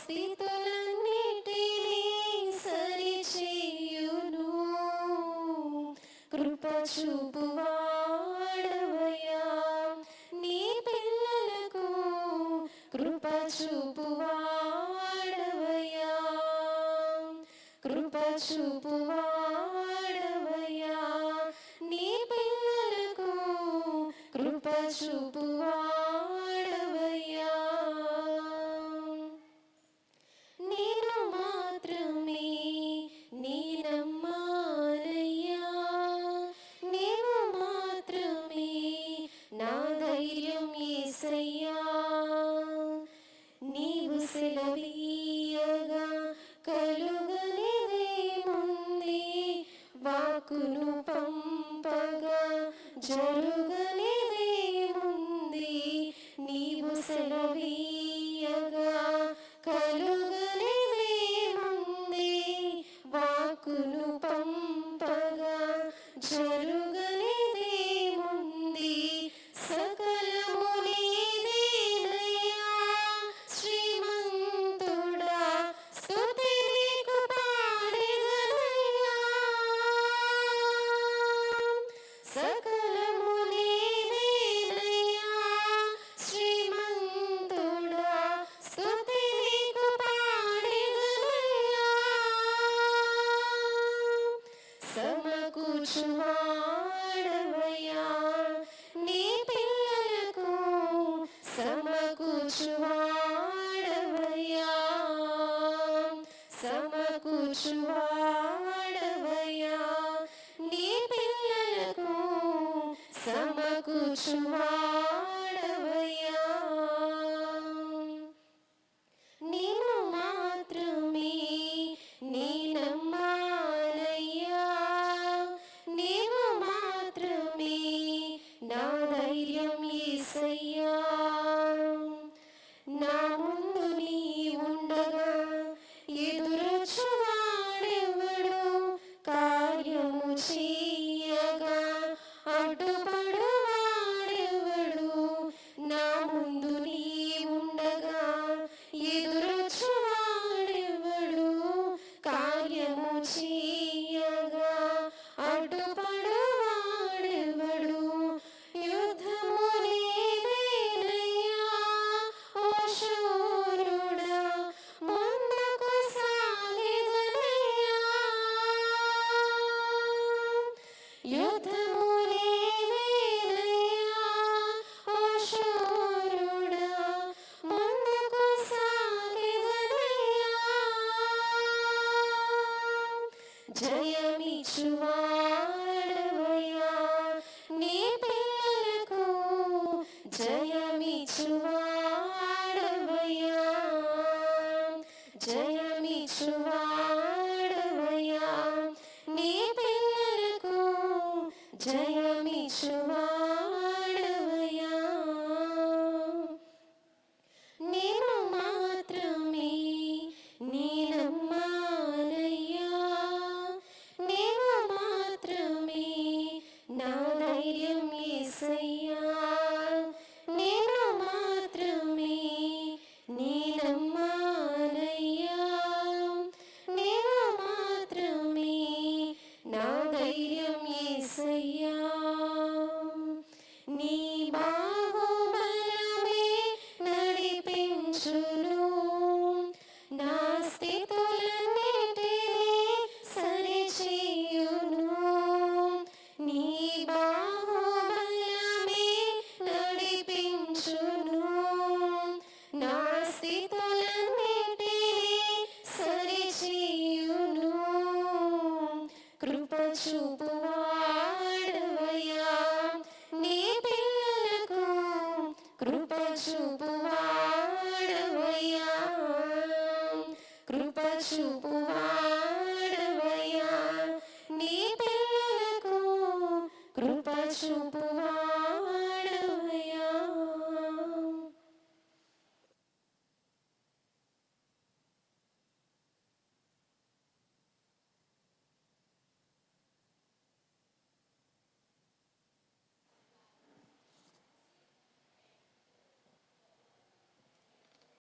స్థితులన్నిటినీ సరిచేయును. కృప చూపువాడవయ్యా నీ పిల్లలకు కృప చూపువాడవయ్యా కృప చూపువా జరుగునివేముంది నీవు సెలవీయగా కలుగునివేముంది వాకును పంపగా జరుగునివేముంది సకలము నీదేనయ్యా శ్రీమంతుడా స్తుతి నీకు పాడెదనయ్యా సక సమకూర్చువాడవయ్యా. నీ పిల్లలకు సమకూర్చువాడవయ్యా. సమకూర్చువాడవయ్యా. నీ పిల్లలకు సమకూర్చువాడ యుద్ధమునే వేరయ్యా ఓ శూరుడా ముందుకు సాగిదనయ్యా జయమిచ్చువాడవయ్యా నీ పిల్లలకు జయమిచ్చువాడవయ్యా జయమిచ్చువా 是